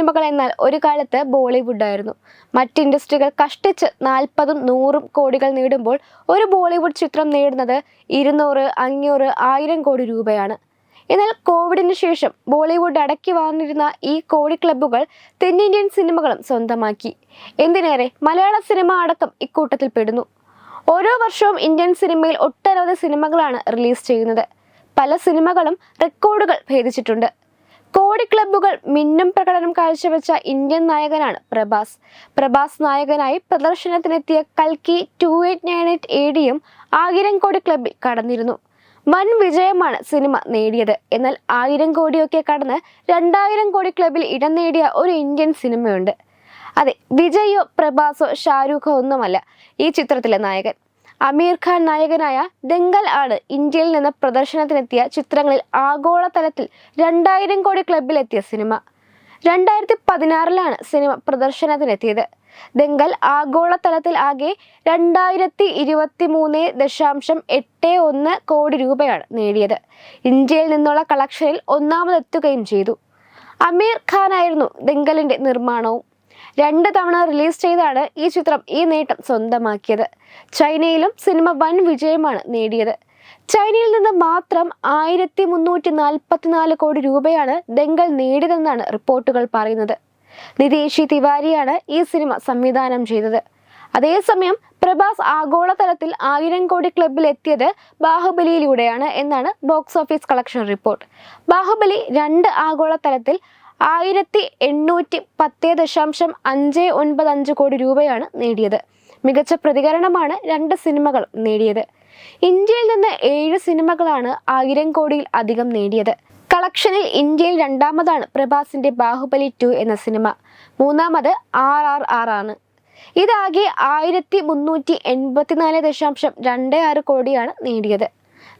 എന്നാൽ ഒരു കാലത്ത് ബോളിവുഡ് ആയിരുന്നു. മറ്റ് ഇൻഡസ്ട്രികൾ കഷ്ടിച്ച് നാൽപ്പതും നൂറും കോടികൾ നേടുമ്പോൾ ഒരു ബോളിവുഡ് ചിത്രം നേടുന്നത് ഇരുന്നൂറ് അഞ്ഞൂറ് ആയിരം കോടി രൂപയാണ്. എന്നാൽ കോവിഡിന് ശേഷം ബോളിവുഡ് അടക്കി വന്നിരുന്ന ഈ കോടി ക്ലബ്ബുകൾ തെന്നിന്ത്യൻ സിനിമകളും സ്വന്തമാക്കി. എന്തിനേറെ മലയാള സിനിമ അടക്കം ഇക്കൂട്ടത്തിൽ പെടുന്നു. ഓരോ വർഷവും ഇന്ത്യൻ സിനിമയിൽ ഒട്ടനവധി സിനിമകളാണ് റിലീസ് ചെയ്യുന്നത്. പല സിനിമകളും റെക്കോർഡുകൾ ഭേദിച്ചിട്ടുണ്ട്. കോടി ക്ലബ്ബുകൾ മിന്നും പ്രകടനം കാഴ്ചവെച്ച ഇന്ത്യൻ നായകനാണ് പ്രഭാസ്. പ്രഭാസ് നായകനായി പ്രദർശനത്തിനെത്തിയ കൽക്കി two eight nine eight A ഡിയും ആയിരം കോടി ക്ലബിൽ കടന്നിരുന്നു. വൻ വിജയമാണ് സിനിമ നേടിയത്. എന്നാൽ ആയിരം കോടിയൊക്കെ കടന്ന് രണ്ടായിരം കോടി ക്ലബിൽ ഇടം നേടിയ ഒരു ഇന്ത്യൻ സിനിമയുണ്ട്. അതെ വിജയോ പ്രഭാസോ ഷാരൂഖോ ഒന്നുമല്ല ഈ ചിത്രത്തിലെ നായകൻ. അമീർ ഖാൻ നായകനായ ദെങ്കൽ ആണ് ഇന്ത്യയിൽ നിന്ന് പ്രദർശനത്തിനെത്തിയ ചിത്രങ്ങളിൽ ആഗോളതലത്തിൽ രണ്ടായിരം കോടി ക്ലബിലെത്തിയ സിനിമ. രണ്ടായിരത്തി പതിനാറിലാണ് സിനിമ പ്രദർശനത്തിനെത്തിയത്. ദെങ്കൽ ആഗോളതലത്തിൽ ആകെ രണ്ടായിരത്തി ഇരുപത്തി മൂന്ന് ദശാംശം എട്ട് ഒന്ന് കോടി രൂപയാണ് നേടിയത്. ഇന്ത്യയിൽ നിന്നുള്ള കളക്ഷനിൽ ഒന്നാമതെത്തുകയും ചെയ്തു. അമീർ ഖാനായിരുന്നു ദെങ്കലിന്റെ നിർമ്മാണവും. രണ്ട് തവണ റിലീസ് ചെയ്താണ് ഈ ചിത്രം ഈ നേട്ടം സ്വന്തമാക്കിയത്. ചൈനയിലും സിനിമ വൻ വിജയമാണ് നേടിയത്. ചൈനയിൽ നിന്ന് മാത്രം ആയിരത്തി മുന്നൂറ്റി നാൽപ്പത്തിനാല് കോടി രൂപയാണ് ദെങ്കൽ നേടിയതെന്നാണ് റിപ്പോർട്ടുകൾ പറയുന്നത്. നിതേഷി തിവാരിയാണ് ഈ സിനിമ സംവിധാനം ചെയ്തത്. അതേസമയം പ്രഭാസ് ആഗോളതലത്തിൽ ആയിരം കോടി ക്ലബിൽ എത്തിയത് ബാഹുബലിയിലൂടെയാണ് എന്നാണ് box office collection report. Baahubali രണ്ട് ആഗോളതലത്തിൽ ആയിരത്തി എണ്ണൂറ്റി പത്ത് ദശാംശം അഞ്ച് ഒൻപത് അഞ്ച് കോടി രൂപയാണ് നേടിയത്. മികച്ച പ്രതികരണമാണ് രണ്ട് സിനിമകൾ നേടിയത്. ഇന്ത്യയിൽ നിന്ന് ഏഴ് സിനിമകളാണ് ആയിരം കോടിയിൽ അധികം നേടിയത്. കളക്ഷനിൽ ഇന്ത്യയിൽ രണ്ടാമതാണ് പ്രഭാസിന്റെ ബാഹുബലി ടു എന്ന സിനിമ. മൂന്നാമത് ആർ ആർ ആർ ആണ്. ഇതാകെ ആയിരത്തി മുന്നൂറ്റി എൺപത്തിനാല് ദശാംശം രണ്ട് ആറ് കോടിയാണ് നേടിയത്.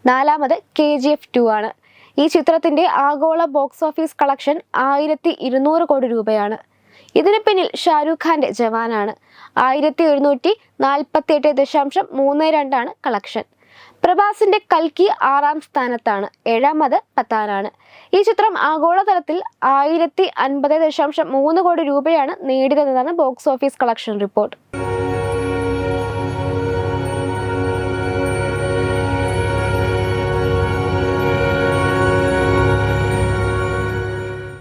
നാലാമത് കെ ജി എഫ് ടു ആണ്. ഈ ചിത്രത്തിന്റെ ആഗോള ബോക്സ് ഓഫീസ് കളക്ഷൻ ആയിരത്തി ഇരുന്നൂറ് കോടി രൂപയാണ്. ഇതിന് പിന്നിൽ ഷാരൂഖ് ഖാന്റെ ജവാനാണ്. ആയിരത്തി എഴുന്നൂറ്റി നാൽപ്പത്തി എട്ട് ദശാംശം മൂന്ന് രണ്ടാണ് കളക്ഷൻ. പ്രഭാസിന്റെ കൽക്കി ആറാം സ്ഥാനത്താണ്. ഏഴാമത് പത്താനാണ്. ഈ ചിത്രം ആഗോളതലത്തിൽ ആയിരത്തി അൻപത് ദശാംശം മൂന്ന് കോടി രൂപയാണ് നേടിയതെന്നാണ് ബോക്സ് ഓഫീസ് കളക്ഷൻ റിപ്പോർട്ട്.